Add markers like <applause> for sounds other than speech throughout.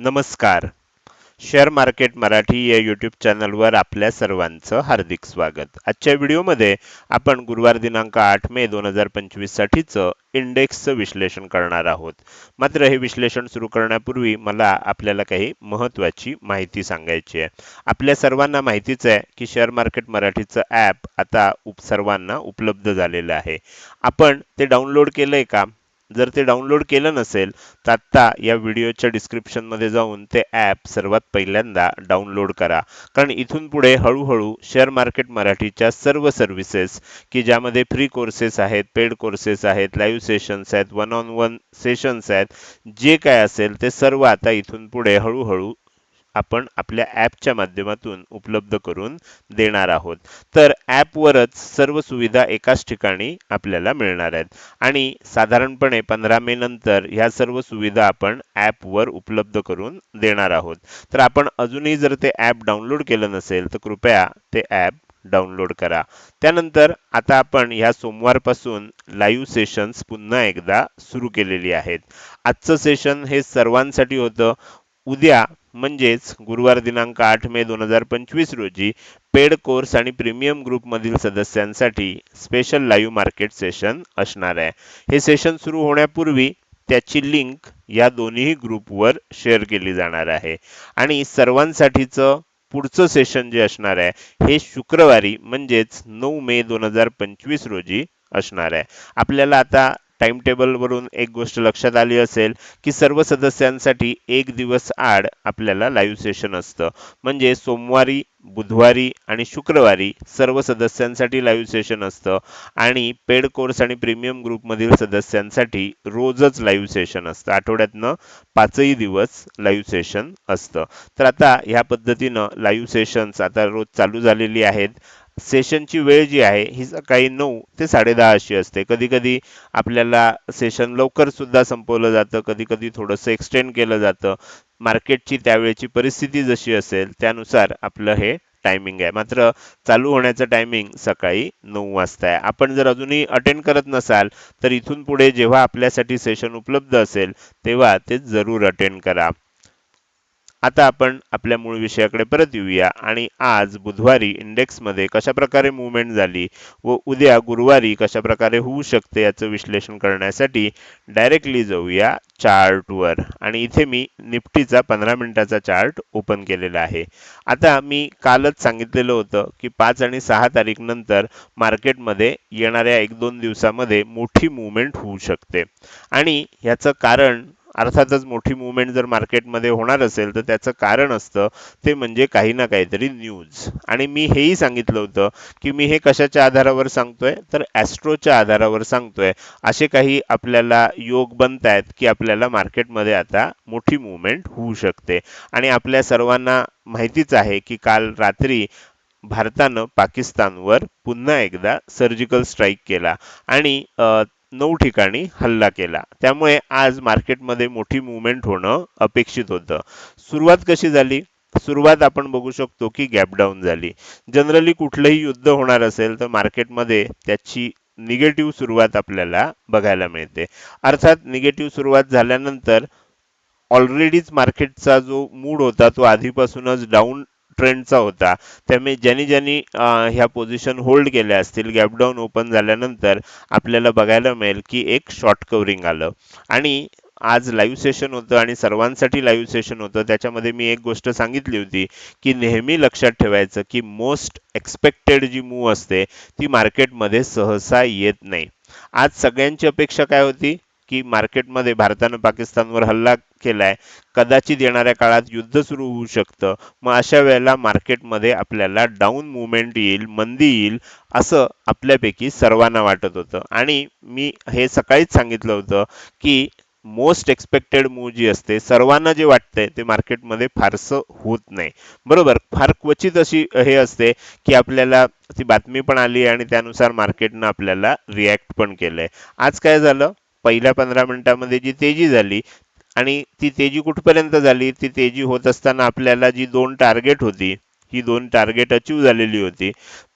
नमस्कार. Share market Marathi या YouTube चॅनलवर आपल्या सर्वांचं हार्दिक स्वागत. आजच्या व्हिडिओमध्ये आपण गुरुवार दिनांक आठ मे दोन हजार पंचवीससाठीचं इंडेक्सचं विश्लेषण करणार आहोत. मात्र हे विश्लेषण सुरू करण्यापूर्वी मला आपल्याला काही महत्त्वाची माहिती सांगायची आहे. आपल्या सर्वांना माहितीच आहे की शेअर मार्केट मराठीचं ॲप आता उप सर्वांना उपलब्ध झालेलं आहे. आपण ते डाउनलोड केलं आहे का? जर ते डाउनलोड केलं नसेल तर आत्ता या व्हिडिओच्या डिस्क्रिप्शनमध्ये जाऊन ते ॲप सर्वात पहिल्यांदा डाउनलोड करा. कारण इथून पुढे हळूहळू शेअर मार्केट मराठीच्या सर्व सर्व्हिसेस की ज्यामध्ये फ्री कोर्सेस आहेत पेड कोर्सेस आहेत लाईव्ह सेशन्स आहेत वन ऑन वन सेशन्स आहेत जे काय असेल ते सर्व आता इथून पुढे हळूहळू आपण आपल्या ॲपच्या माध्यमातून उपलब्ध करून देणार आहोत. तर ॲपवरच सर्व सुविधा एकाच ठिकाणी आपल्याला मिळणार आहेत. आणि साधारणपणे पंधरा मे नंतर ह्या सर्व सुविधा आपण ॲपवर उपलब्ध करून देणार आहोत. तर आपण अजूनही जर ते ॲप डाउनलोड केलं नसेल तर कृपया ते ॲप डाउनलोड करा. त्यानंतर आता आपण ह्या सोमवारपासून लाईव्ह सेशन्स पुन्हा एकदा सुरू केलेली आहेत. आजचं सेशन हे सर्वांसाठी होतं. उद्या म्हणजेच गुरुवार दिनांक आठ मे दोन हजार पंचवीस रोजी पेड कोर्स आणि प्रीमियम ग्रुपमधील सदस्यांसाठी स्पेशल लाईव्ह मार्केट सेशन असणार आहे. हे सेशन सुरू होण्यापूर्वी त्याची लिंक या दोन्ही ग्रुपवर शेअर केली जाणार आहे. आणि सर्वांसाठीचं पुढचं सेशन जे असणार आहे हे शुक्रवारी म्हणजेच नऊ मे दोन हजार पंचवीस रोजी असणार आहे. आपल्याला आता टाइम टेबलवरून एक गोष्ट लक्षात आली असेल की सर्व सदस्यांसाठी एक दिवस आड आपल्याला लाईव्ह सेशन असतं. म्हणजे सोमवारी बुधवारी आणि शुक्रवारी सर्व सदस्यांसाठी लाईव्ह सेशन असतं आणि पेड कोर्स आणि प्रीमियम ग्रुपमधील सदस्यांसाठी रोजच लाईव्ह सेशन असतं. आठवड्यातनं पाचही दिवस लाईव्ह सेशन असतं. तर आता ह्या पद्धतीनं लाईव्ह सेशन्स आता रोज चालू झालेली आहेत. सेशनची वेळ जी आहे ही सकाळी नऊ ते साडेदहा अशी असते. कधी कधी आपल्याला सेशन लवकर सुद्धा संपवलं जातं कधी कधी थोडंसं एक्सटेंड केलं जातं. मार्केटची त्यावेळेची परिस्थिती जशी असेल त्यानुसार आपलं हे टायमिंग आहे. मात्र चालू होण्याचं टायमिंग सकाळी नऊ वाजता आहे. आपण जर अजूनही अटेंड करत नसाल तर इथून पुढे जेव्हा आपल्यासाठी सेशन उपलब्ध असेल तेव्हा ते जरूर अटेंड करा. आता आपण आपल्या मूळ विषयाकडे परत येऊया आणि आज बुधवारी इंडेक्समध्ये कशा प्रकारे मुवमेंट झाली व उद्या गुरुवारी कशा प्रकारे होऊ शकते याचं विश्लेषण करण्यासाठी डायरेक्टली जाऊया चार्टवर. आणि इथे मी निफ्टीचा पंधरा मिनिटाचा चार्ट ओपन केलेला आहे. आता मी कालच सांगितलेलं होतं की पाच आणि सहा तारीख नंतर मार्केटमध्ये येणाऱ्या एक दोन दिवसामध्ये मोठी मुवमेंट होऊ शकते. आणि ह्याचं कारण अर्थातच मोठी मुवमेंट जर मार्केटमध्ये होणार असेल तर त्याचं कारण असतं ते म्हणजे काही ना काहीतरी न्यूज आणि मी हेही सांगितलं होतं की मी हे कशाच्या आधारावर सांगतोय? तर ॲस्ट्रोच्या आधारावर सांगतोय. असे काही आपल्याला योग बनत आहेत की आपल्याला मार्केटमध्ये आता मोठी मुवमेंट होऊ शकते. आणि आपल्या सर्वांना माहितीच आहे की काल रात्री भारतानं पाकिस्तानवर पुन्हा एकदा सर्जिकल स्ट्राईक केला. आणि नऊ ठिकाणी हल्ला केला. त्यामुळे आज मार्केटमध्ये मोठी मुवमेंट होणं अपेक्षित होतं. सुरुवात कशी झाली? सुरुवात आपण बघू शकतो की गॅपडाऊन झाली. जनरली कुठलंही युद्ध होणार असेल तर मार्केटमध्ये त्याची निगेटिव्ह सुरुवात आपल्याला बघायला मिळते. अर्थात निगेटिव्ह सुरुवात झाल्यानंतर ऑलरेडीच मार्केटचा जो मूड होता तो आधीपासूनच डाऊन ट्रेंडचा होता. त्यामुळे ज्यांनी ज्यांनी ह्या पोझिशन होल्ड केल्या असतील गॅपडाऊन ओपन झाल्यानंतर आपल्याला बघायला मिळेल की एक शॉर्ट कवरिंग आलं. आणि आज लाईव्ह सेशन होतं आणि सर्वांसाठी लाईव्ह सेशन होतं. त्याच्यामध्ये मी एक गोष्ट सांगितली होती की नेहमी लक्षात ठेवायचं की मोस्ट एक्सपेक्टेड जी मूव असते ती मार्केटमध्ये सहसा येत नाही. आज सगळ्यांची अपेक्षा काय होती? की मार्केटमध्ये भारतानं पाकिस्तानवर हल्ला केलाय. कदाचित येणाऱ्या काळात युद्ध सुरू होऊ शकतं. मग अशा वेळेला मार्केटमध्ये आपल्याला डाऊन मुवमेंट येईल मंदी येईल असं आपल्यापैकी सर्वांना वाटत होतं. आणि मी हे सकाळीच सांगितलं होतं की मोस्ट एक्सपेक्टेड मूव जी असते सर्वांना जे वाटतंय ते मार्केटमध्ये फारसं होत नाही. बरोबर? फार क्वचित अशी हे असते की आपल्याला ती बातमी पण आली आणि त्यानुसार मार्केटनं आपल्याला रिॲक्ट पण केलंय. आज काय झालं? पहिल्या पंधरा मिनिटामध्ये जी तेजी झाली आणि ती तेजी कुठपर्यंत झाली? ती तेजी होत असताना आपल्याला जी दोन टार्गेट होती ही दोन टार्गेट अचीव झालेली होती.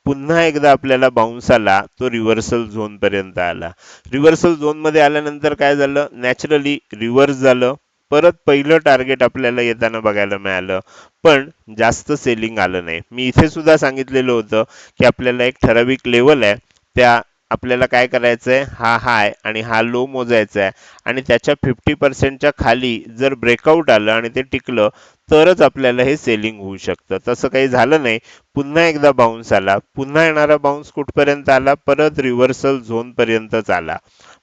पुन्हा एकदा आपल्याला बाउन्स आला तो रिव्हर्सल झोनपर्यंत आला. रिव्हर्सल झोनमध्ये आल्यानंतर काय झालं? नॅचरली रिव्हर्स झालं. परत पहिलं टार्गेट आपल्याला येताना बघायला मिळालं. पण जास्त सेलिंग आलं नाही. मी इथे सुद्धा सांगितलेलं होतं की आपल्याला एक ठराविक लेवल आहे त्या आपल्याला काय करायचं आहे हा हाय आणि हा लो मोजायचा आहे आणि त्याच्या फिफ्टी पर्सेंटच्या खाली जर ब्रेकआउट आलं आणि ते टिकलं तरच आपल्याला हे सेलिंग होऊ शकतं. तसं काही झालं नाही. पुन्हा एकदा बाउन्स आला. पुन्हा येणारा बाउन्स कुठपर्यंत आला? परत रिव्हर्सल झोनपर्यंतच आला.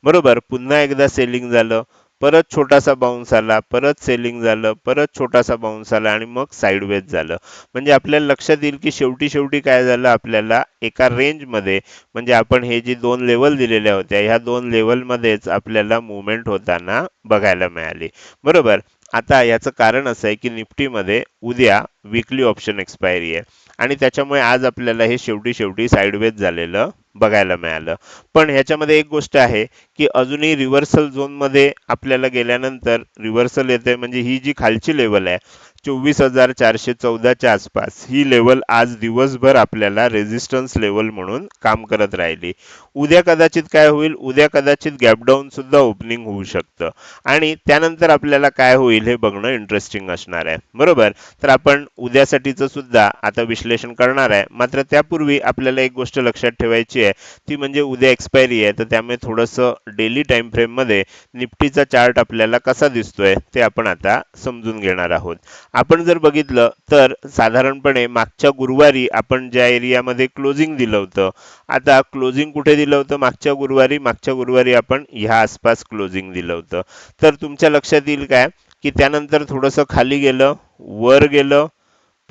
बरोबर? पुन्हा एकदा सेलिंग झालं. परत छोटासा बाउन्स आला परत सेलिंग झालं परत छोटासा बाउन्स आला आणि मग साईडवेज झालं. म्हणजे आपल्याला लक्षात येईल की शेवटी शेवटी काय झालं आपल्याला एका रेंजमध्ये म्हणजे आपण हे जी दोन लेवल दिलेल्या होत्या ह्या दोन लेवलमध्येच आपल्याला मुवमेंट होताना बघायला मिळाली. बरोबर? आता याचं कारण असं आहे की निफ्टीमध्ये उद्या विकली ऑप्शन एक्सपायरी आहे. आणि त्याच्यामुळे आज आपल्याला हे शेवटी शेवटी साईडवेज झालेलं बघायला मिळालं. पण ह्याच्यामध्ये एक गोष्ट आहे की अजूनही रिव्हर्सल झोनमध्ये आपल्याला गेल्यानंतर रिव्हर्सल येते म्हणजे ही जी खालची लेवल आहे चोवीस हजार चारशे चौदाच्या आसपास. ही लेवल आज दिवसभर आपल्याला रेझिस्टन्स लेवल म्हणून काम करत राहिली. उद्या कदाचित काय होईल? उद्या कदाचित गॅपडाऊन सुद्धा ओपनिंग होऊ शकतं. आणि त्यानंतर आपल्याला काय होईल हे बघणं इंटरेस्टिंग असणार आहे. बरोबर? तर आपण उद्यासाठीचं सुद्धा आता विश्लेषण करणार आहे. मात्र त्यापूर्वी आपल्याला एक गोष्ट लक्षात ठेवायची आहे. ती म्हणजे उद्या एक्सपायरी आहे. तर त्यामुळे थोडंसं डेली टाइम फ्रेममध्ये निफ्टीचा चार्ट आपल्याला कसा दिसतोय ते आपण आता समजून घेणार आहोत. आपण जर बघितलं तर साधारणपणे मागच्या गुरुवारी आपण ज्या एरियामध्ये क्लोजिंग दिलं होतं आता क्लोजिंग कुठे दिलं होतं मागच्या गुरुवारी? मागच्या गुरुवारी आपण ह्या आसपास क्लोजिंग दिलं होतं. तर तुमच्या लक्षात येईल काय? की त्यानंतर थोडंसं खाली गेलं वर गेलं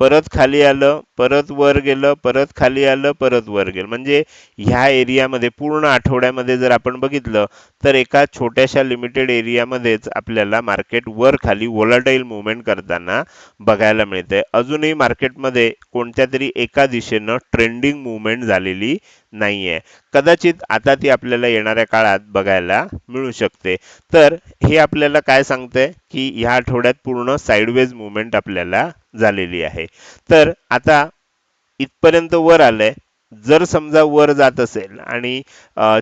परत खाली आलं परत वर गेलं परत खाली आलं परत वर गेलं. म्हणजे ह्या एरियामध्ये पूर्ण आठवड्यामध्ये जर आपण बघितलं तर एका छोट्याशा लिमिटेड एरियामध्येच आपल्याला मार्केट वर खाली वोलाटाईल मुवमेंट करताना बघायला मिळते अजूनही मार्केटमध्ये कोणत्या तरी एका दिशेनं ट्रेंडिंग मुवमेंट झालेली नाही आहे कदाचित आता ती आपल्याला येणाऱ्या काळात बघायला मिळू शकते. तर हे आपल्याला काय सांगतंय? की ह्या आठवड्यात पूर्ण साईडवेज मुवमेंट आपल्याला झालेली आहे. तर आता इथपर्यंत वर आलंय. जर समजा वर जात असेल आणि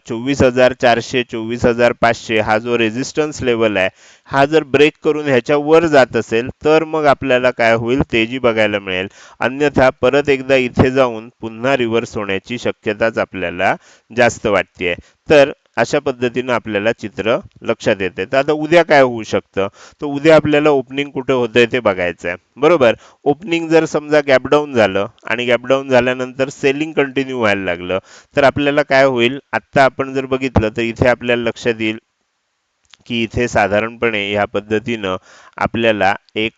चोवीस हजार चारशे चोवीस हजार पाचशे हा जो रेझिस्टन्स लेवल आहे हा जर ब्रेक करून ह्याच्या वर जात असेल तर मग आपल्याला काय होईल? तेजी बघायला मिळेल. अन्यथा परत एकदा इथे जाऊन पुन्हा रिव्हर्स होण्याची शक्यताच आपल्याला जास्त वाटते तर अशा पद्धतीनं आपल्याला चित्र लक्षात येते. तर आता उद्या काय होऊ शकतं? तर उद्या आपल्याला ओपनिंग कुठं होतंय ते बघायचं आहे बरोबर? ओपनिंग जर समजा गॅपडाऊन झालं आणि गॅपडाऊन झाल्यानंतर सेलिंग कंटिन्यू व्हायला लागलं तर आपल्याला काय होईल? आत्ता आपण जर बघितलं तर इथे आपल्याला लक्षात येईल की इथे साधारणपणे ह्या पद्धतीनं आपल्याला एक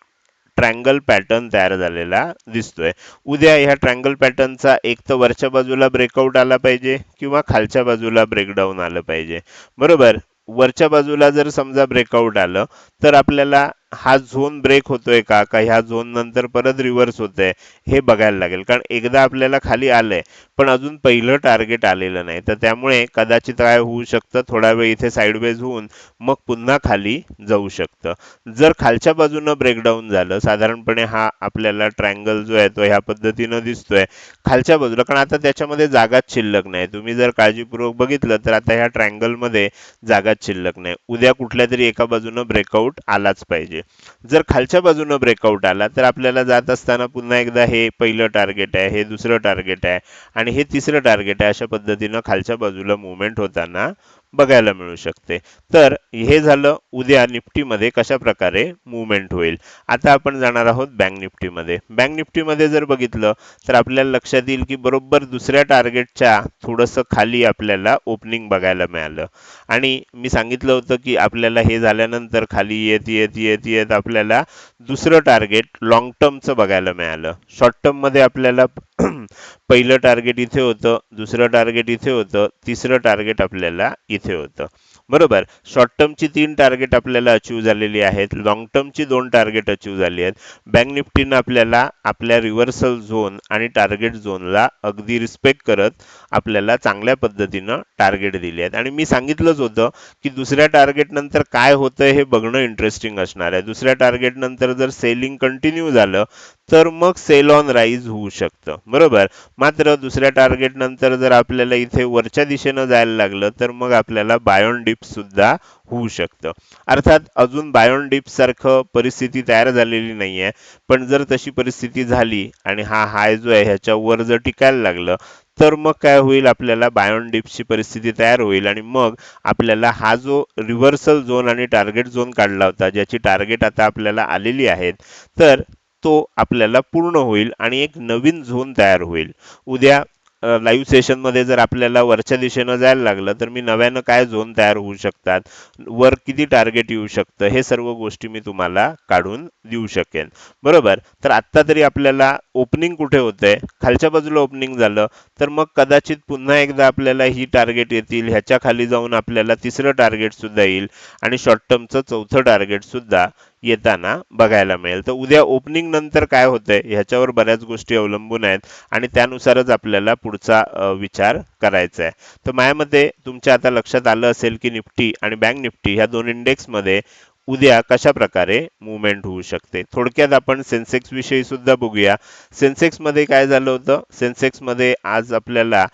ट्रँगल पॅटर्न तयार झालेला दिसतोय. उद्या ह्या ट्रँगल पॅटर्नचा एक तर वरच्या बाजूला ब्रेकआउट आला पाहिजे किंवा खालच्या बाजूला ब्रेकडाऊन आलं पाहिजे. बरोबर? वरच्या बाजूला जर समजा ब्रेकआउट आलं तर आपल्याला हा झोन ब्रेक होतोय का? का ह्या झोन नंतर परत रिव्हर्स होतंय? हे बघायला लागेल. कारण एकदा आपल्याला खाली आलंय पण अजून पहिलं टार्गेट आलेलं नाही. तर त्यामुळे कदाचित काय होऊ शकतं थोडा वेळ इथे साईडवेज होऊन मग पुन्हा खाली जाऊ शकतं. जर खालच्या बाजूनं ब्रेकडाऊन झालं साधारणपणे हा आपल्याला ट्रँगल जो आहे तो ह्या पद्धतीनं दिसतोय खालच्या बाजूला. कारण आता त्याच्यामध्ये जागाच शिल्लक नाही. तुम्ही जर काळजीपूर्वक बघितलं तर आता ह्या ट्रँगलमध्ये जागाच शिल्लक नाही. उद्या कुठल्या तरी एका बाजूनं ब्रेकआउट आलाच पाहिजे. जर खालच्या बाजूनं ब्रेकआउट आला तर आपल्याला जात असताना पुन्हा एकदा हे पहिलं टार्गेट आहे हे दुसरं टार्गेट आहे आणि हे तिसरं टार्गेट आहे अशा पद्धतीनं खालच्या बाजूला मुवमेंट होताना बघायला मिळू शकते. तर हे झालं उद्या निफ्टीमध्ये कशा प्रकारे मुवमेंट होईल. आता आपण जाणार आहोत बँक निफ्टीमध्ये. बँक निफ्टीमध्ये जर बघितलं तर आपल्याला लक्षात येईल की बरोबर दुसऱ्या टार्गेटच्या थोडंसं खाली आपल्याला ओपनिंग बघायला मिळालं. आणि मी सांगितलं होतं की आपल्याला हे झाल्यानंतर खाली येत येत येत येत आपल्याला दुसरं टार्गेट लॉंग टर्मचं बघायला मिळालं. शॉर्ट टर्ममध्ये आपल्याला <clears throat> पहिलं टार्गेट इथे होतं दुसरं टार्गेट इथे होतं तिसरं टार्गेट आपल्याला इथे होतं बरोबर. शॉर्ट टर्मची तीन टार्गेट आपल्याला अचीव झालेली आहेत. लॉंग टर्मची दोन टार्गेट अचीव झाली आहेत. बँक निफ्टीनं आपल्याला आपल्या रिव्हर्सल झोन आणि टार्गेट झोनला अगदी रिस्पेक्ट करत आपल्याला चांगल्या पद्धतीनं टार्गेट दिली आहेत. आणि मी सांगितलंच होतं की दुसऱ्या टार्गेट नंतर काय होतं हे बघणं इंटरेस्टिंग असणार आहे. दुसऱ्या टार्गेट नंतर जर सेलिंग कंटिन्यू झालं तर मग सेल ऑन राईज होऊ शकतं. बरोबर? मात्र दुसऱ्या टार्गेट नंतर जर आपल्याला इथे वरच्या दिशेनं जायला लागलं तर मग आपल्याला बायोन डिप सुद्धा होऊ शकतं. अर्थात अजून बायोन डिप सारखं परिस्थिती तयार झालेली नाहीये. पण जर तशी परिस्थिती झाली आणि हा हाय जो आहे ह्याच्यावर जर टिकायला लागलं तर मग काय होईल? आपल्याला बायोन डीपची परिस्थिती तयार होईल आणि मग आपल्याला हा जो रिव्हर्सल झोन आणि टार्गेट झोन काढला होता ज्याची टार्गेट आता आपल्याला आलेली आहेत तर तो आपल्याला पूर्ण होईल आणि एक नवीन झोन तयार होईल. उद्या लाईव्ह सेशनमध्ये जर आपल्याला वरच्या दिशेनं जायला लागलं तर मी नव्यानं काय झोन तयार होऊ शकतात? वर किती टार्गेट येऊ शकतं? हे सर्व गोष्टी मी तुम्हाला काढून देऊ शकेन. बरोबर? तर आत्ता तरी आपल्याला ओपनिंग कुठे होतंय? खालच्या बाजूला ओपनिंग झालं तर मग कदाचित पुन्हा एकदा आपल्याला ही टार्गेट येतील ह्याच्या खाली जाऊन आपल्याला तिसरं टार्गेट सुद्धा येईल आणि शॉर्ट टर्मचं चौथं टार्गेट सुद्धा येताना बघायला मिळेल. तर उद्या ओपनिंग नंतर काय होतंय ह्याच्यावर बऱ्याच गोष्टी अवलंबून आहेत आणि त्यानुसारच आपल्याला पुढचा विचार करायचा आहे तर माझ्या मते तुमच्या आता लक्षात आलं असेल की निफ्टी आणि बँक निफ्टी ह्या दोन इंडेक्समध्ये उद्या कशा प्रकारे मुवमेंट होऊ शकते. थोडक्यात आपण सेन्सेक्स विषयी सुद्धा बघूया. सेन्सेक्समध्ये काय झालं होतं? सेन्सेक्समध्ये आज आपल्याला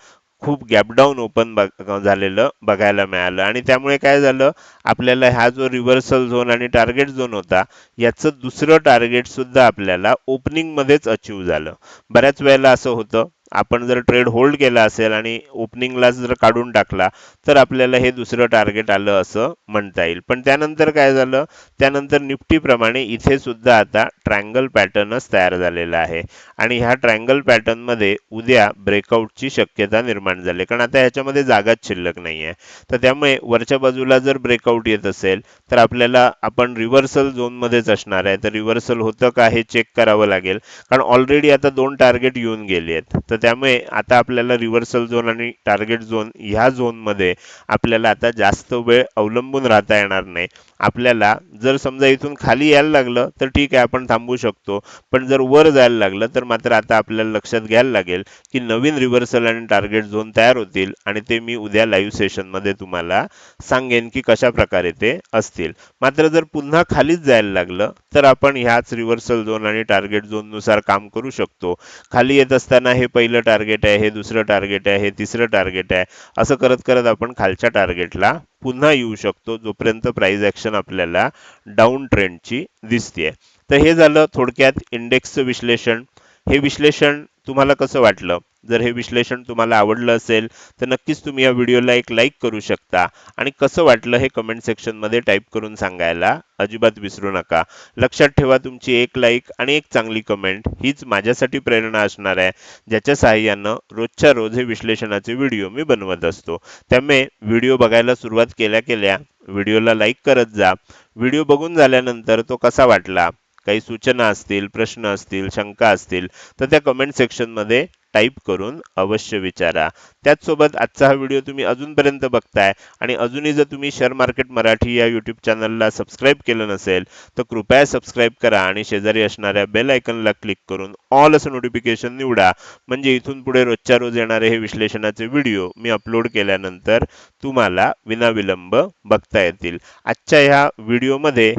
खूप गॅपडाऊन ओपन झालेलं बघायला मिळालं. आणि त्यामुळे काय झालं आपल्याला हा जो रिव्हर्सल झोन आणि टार्गेट झोन होता याचं दुसरं टार्गेट सुद्धा आपल्याला ओपनिंगमध्येच अचीव झालं. बऱ्याच वेळेला असं होतं आपण जर ट्रेड होल्ड केला असेल आणि ओपनिंगला जर काढून टाकला तर आपल्याला हे दुसरं टार्गेट आलं असं म्हणता येईल. पण त्यानंतर काय झालं? त्यानंतर निफ्टीप्रमाणे इथे सुद्धा आता ट्रायंगल पॅटर्नच तयार झालेला आहे. आणि ह्या ट्रायंगल पॅटर्नमध्ये उद्या ब्रेकआउटची शक्यता निर्माण झाली. कारण आता ह्याच्यामध्ये जागाच शिल्लक नाही आहे. तर त्यामुळे वरच्या बाजूला जर ब्रेकआउट येत असेल तर आपल्याला आपण रिव्हर्सल झोनमध्येच असणार आहे. तर रिव्हर्सल होतं का हे चेक करावं लागेल. कारण ऑलरेडी आता दोन टार्गेट येऊन गेले आहेत. तर त्यामुळे आता आपल्याला रिव्हर्सल झोन आणि टार्गेट झोन ह्या झोनमध्ये आपल्याला आता जास्त वेळ अवलंबून राहता येणार नाही. आपल्याला जर समजा इथून खाली यायला लागलं तर ठीक आहे आपण थांबू शकतो. पण जर वर जायला लागलं तर मात्र आता आपल्याला लक्षात घ्यायला लागेल की नवीन रिव्हर्सल आणि टार्गेट झोन तयार होतील आणि ते मी उद्या लाईव्ह सेशनमध्ये तुम्हाला सांगेन की कशा प्रकारे ते असतील. मात्र जर पुन्हा खालीच जायला लागलं तर आपण ह्याच रिव्हर्सल झोन आणि टार्गेट झोननुसार काम करू शकतो. खाली येत असताना हे पहिले टार्गेट आहे हे दुसरं टार्गेट आहे हे तिसरं टार्गेट आहे. असं करत करत आपण खालच्या टार्गेटला पुन्हा येऊ शकतो जोपर्यंत प्राइस ॲक्शन आपल्याला डाऊन ट्रेंडची दिसते तर हे झालं थोडक्यात इंडेक्सचं विश्लेषण. हे विश्लेषण तुम्हाला कसं वाटलं? जर हे विश्लेषण तुम्हाला आवडलं असेल तर नक्कीच तुम्ही या व्हिडिओला एक लाईक करू शकता. आणि कसं वाटलं हे कमेंट सेक्शनमध्ये टाईप करून सांगायला अजिबात विसरू नका. लक्षात ठेवा तुमची एक लाईक आणि एक चांगली कमेंट हीच माझ्यासाठी प्रेरणा असणार आहे. ज्याच्या सहाय्यानं रोजच्या रोज हे विश्लेषणाचे व्हिडिओ मी बनवत असतो. त्यामुळे व्हिडिओ बघायला सुरुवात केल्या केल्या व्हिडिओला लाईक करत जा. व्हिडिओ बघून झाल्यानंतर तो कसा वाटला? काही सूचना असतील प्रश्न असतील शंका असतील तर त्या कमेंट सेक्शनमध्ये टाईप करून अवश्य विचारा. त्याचसोबत आजचा हा व्हिडिओ तुम्ही अजूनपर्यंत बघताय आणि अजूनही जर तुम्ही शेअर मार्केट मराठी या यूट्यूब चॅनलला सबस्क्राईब केलं नसेल तर कृपया सबस्क्राईब करा आणि शेजारी असणाऱ्या बेल आयकनला क्लिक करून ऑल असं नोटिफिकेशन निवडा. म्हणजे इथून पुढे रोजच्या रोज येणारे हे विश्लेषणाचे व्हिडिओ मी अपलोड केल्यानंतर तुम्हाला विनाविलंब बघता येतील. आजच्या ह्या व्हिडिओमध्ये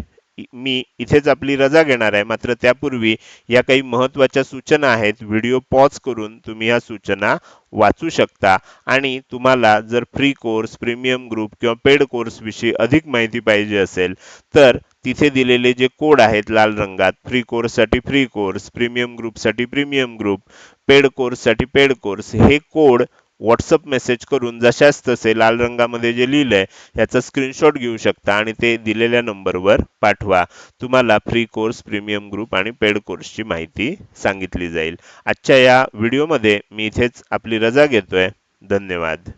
मी इथेच आपली रजा घेणार आहे. मात्र त्यापूर्वी या काही महत्त्वाच्या सूचना आहेत. व्हिडिओ पॉज करून तुम्ही या सूचना वाचू शकता. आणि तुम्हाला जर फ्री कोर्स प्रीमियम ग्रुप किंवा पेड कोर्स विषयी अधिक माहिती पाहिजे असेल तर तिथे दिलेले जे कोड आहेत लाल रंगात फ्री कोर्ससाठी फ्री कोर्स प्रीमियम ग्रुपसाठी प्रीमियम ग्रुप पेड कोर्ससाठी पेड कोर्स हे कोड व्हॉट्सअप मेसेज करून जशाच तसे लाल रंगामध्ये जे लिहिलं आहे याचा स्क्रीनशॉट घेऊ शकता आणि ते दिलेल्या नंबरवर पाठवा. तुम्हाला फ्री कोर्स प्रीमियम ग्रुप आणि पेड कोर्सची माहिती सांगितली जाईल. आजच्या या व्हिडिओमध्ये मी इथेच आपली रजा घेतोय. धन्यवाद.